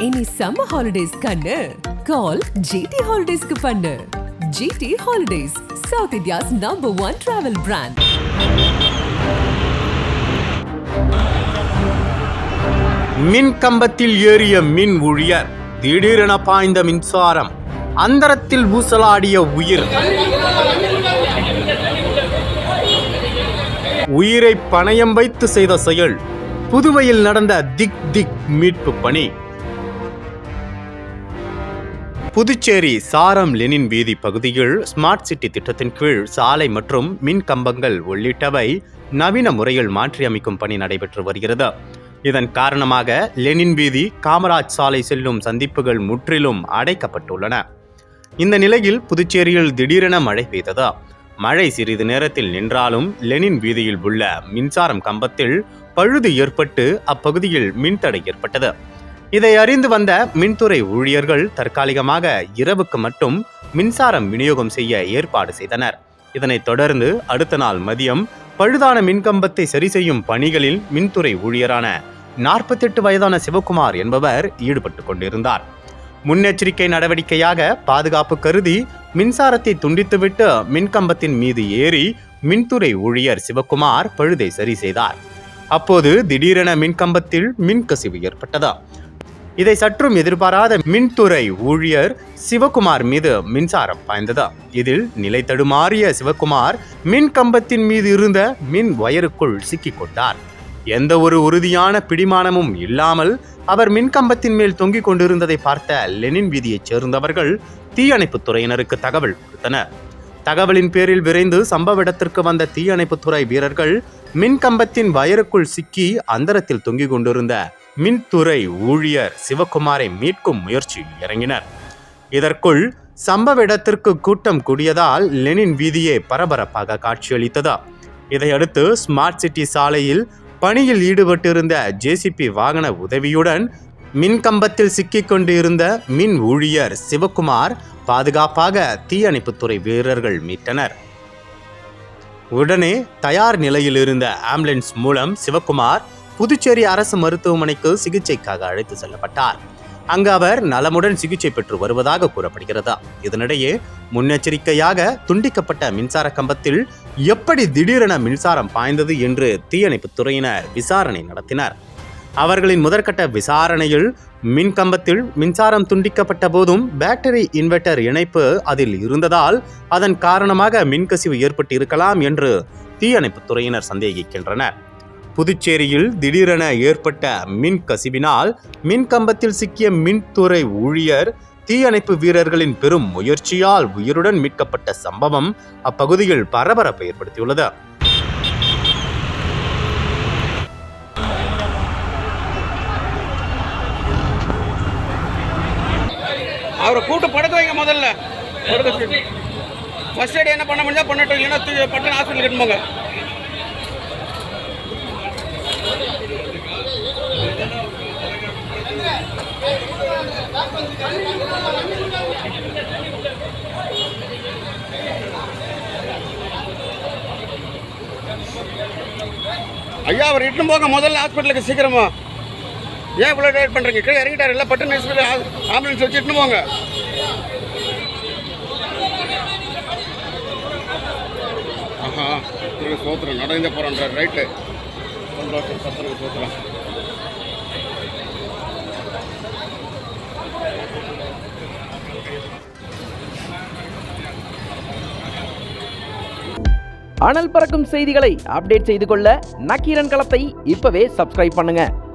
இனி summer holidays கண்ணு. கால் GT ஹாலிடேஸ்க்கு பண்ணு. GT holidays south India's number one travel brand மின் கம்பத்தில் ஏறிய மின் ஊழியர் திடீரென பாய்ந்த மின்சாரம். அந்தரத்தில் ஊசலாடிய உயிர். உயிரை பணயம் வைத்து செய்த செயல். புதுவையில் நடந்த திக் திக் மீட்பு பணி. புதுச்சேரி சாரம் லெனின் வீதி பகுதியில் ஸ்மார்ட் சிட்டி திட்டத்தின் கீழ் சாலை மற்றும் மின் கம்பங்கள் உள்ளிட்டவை நவீன முறையில் மாற்றியமைக்கும் பணி நடைபெற்று வருகிறது. இதன் காரணமாக லெனின் வீதி காமராஜ் சாலை செல்லும் சந்திப்புகள் முற்றிலும் அடைக்கப்பட்டுள்ளன. இந்த நிலையில் புதுச்சேரியில் திடீரென மழை பெய்தது. மழை சிறிது நேரத்தில் நின்றாலும் லெனின் வீதியில் உள்ள மின்சாரம் கம்பத்தில் பழுது ஏற்பட்டு அப்பகுதியில் மின்தடை ஏற்பட்டது. இதை அறிந்து வந்த மின்துறை ஊழியர்கள் தற்காலிகமாக இரவுக்கு மட்டும் மின்சாரம் விநியோகம் செய்ய ஏற்பாடு செய்தனர். இதனைத் தொடர்ந்து அடுத்த நாள் மதியம் பழுதான மின்கம்பத்தை சரி செய்யும் பணிகளில் மின்துறை ஊழியரான நாற்பத்தெட்டு வயதான சிவகுமார் என்பவர் ஈடுபட்டு கொண்டிருந்தார். முன்னெச்சரிக்கை நடவடிக்கையாக பாதுகாப்பு கருதி மின்சாரத்தை துண்டித்துவிட்டு மின்கம்பத்தின் மீது ஏறி மின்துறை ஊழியர் சிவகுமார் பழுதை சரி செய்தார். அப்போது திடீரென மின்கம்பத்தில் மின்கசிவு ஏற்பட்டது. இதை சற்றும் எதிர்பாராத மின்துறை ஊழியர் சிவகுமார் மீது மின்சாரம் பாய்ந்தது. இதில் நிலை தடுமாறிய சிவகுமார் மின் கம்பத்தின் மீது இருந்த மின் வயருக்குள் சிக்கிக் கொண்டார் எந்த ஒரு உறுதியான பிடிமானமும் இல்லாமல் அவர் மின்கம்பத்தின் மேல் தொங்கிக் கொண்டிருந்ததை பார்த்த லெனின் வீதியைச் சேர்ந்தவர்கள் தீயணைப்புத் துறையினருக்கு தகவல் கொடுத்தனர். தகவலின் பேரில் விரைந்து சம்பவ இடத்திற்கு வந்த தீயணைப்புத்துறை வீரர்கள் மின்கம்பத்தின் வயருக்குள் சிக்கி அந்தரத்தில் தொங்கிக் கொண்டிருந்த மின்துறை ஊழியர் சிவகுமாரை மீட்கும் முயற்சியில் இறங்கினர். இதற்குள் சம்பவ இடத்திற்கு கூட்டம் கூடியதால் லெனின் வீதியே பரபரப்பாக காட்சியளித்தது. இதையடுத்து ஸ்மார்ட் சிட்டி சாலையில் பணியில் ஈடுபட்டிருந்த ஜேசிபி வாகன உதவியுடன் மின்கம்பத்தில் சிக்கிக் கொண்டு இருந்த மின் ஊழியர் சிவகுமார் பாதுகாப்பாக தீயணைப்புத்துறை வீரர்கள் மீட்டனர். உடனே தயார் நிலையில் இருந்த ஆம்புலன்ஸ் மூலம் சிவகுமார் புதுச்சேரி அரசு மருத்துவமனைக்கு சிகிச்சைக்காக அழைத்து செல்லப்பட்டார். அங்கு அவர் நலமுடன் சிகிச்சை பெற்று வருவதாக கூறப்படுகிறது. இதனிடையே முன்னெச்சரிக்கையாக துண்டிக்கப்பட்ட மின்சார கம்பத்தில் எப்படி திடீரென மின்சாரம் பாய்ந்தது என்று தீயணைப்புத் துறையினர் விசாரணை நடத்தினர். அவர்களின் முதற்கட்ட விசாரணையில் மின்கம்பத்தில் மின்சாரம் துண்டிக்கப்பட்ட போதும் பேட்டரி இன்வெர்ட்டர் இணைப்பு அதில் இருந்ததால் அதன் காரணமாக மின்கசிவு ஏற்பட்டு இருக்கலாம் என்று தீயணைப்புத் துறையினர் சந்தேகிக்கின்றனர். புதுச்சேரியில் திடீரென ஏற்பட்ட மின் கசிவினால் மின் சிக்கிய மின்துறை ஊழியர் தீயணைப்பு வீரர்களின் பெரும் முயற்சியால் உயிருடன் மீட்கப்பட்ட சம்பவம் அப்பகுதியில் பரபரப்பை ஏற்படுத்தியுள்ளது. அவரை கூட்டு படுக்க வைங்க முதல்ல. படுக்க ஃபர்ஸ்ட் எய்ட் என்ன பண்ண முடிஞ்சா பண்ணட்டும். இல்லைன்னா பட்டன் ஹாஸ்பிட்டல் கட்டுமோங்க ஐயா அவர் இட்டுன்னு போங்க. முதல்ல ஹாஸ்பிட்டலுக்கு சீக்கிரமா. ஏன் இவ்வளோ லேட் பண்ணுறீங்க கீழே இறங்கிட்டார். இல்லை பட்டு ஹாஸ்பிட்டல் ஆம்புலன்ஸ் வச்சுட்டு போங்க. ஆஹா உங்களுக்கு சோத்துறேன் நடந்த போகிறேன்றார் ரைட்டு சந்தோஷம் சத்திரம் சோத்துறேன் அனல் பறக்கும் செய்திகளை அப்டேட் செய்து கொள்ள நக்கீரன் களத்தை இப்பவே சப்ஸ்கிரைப் பண்ணுங்க.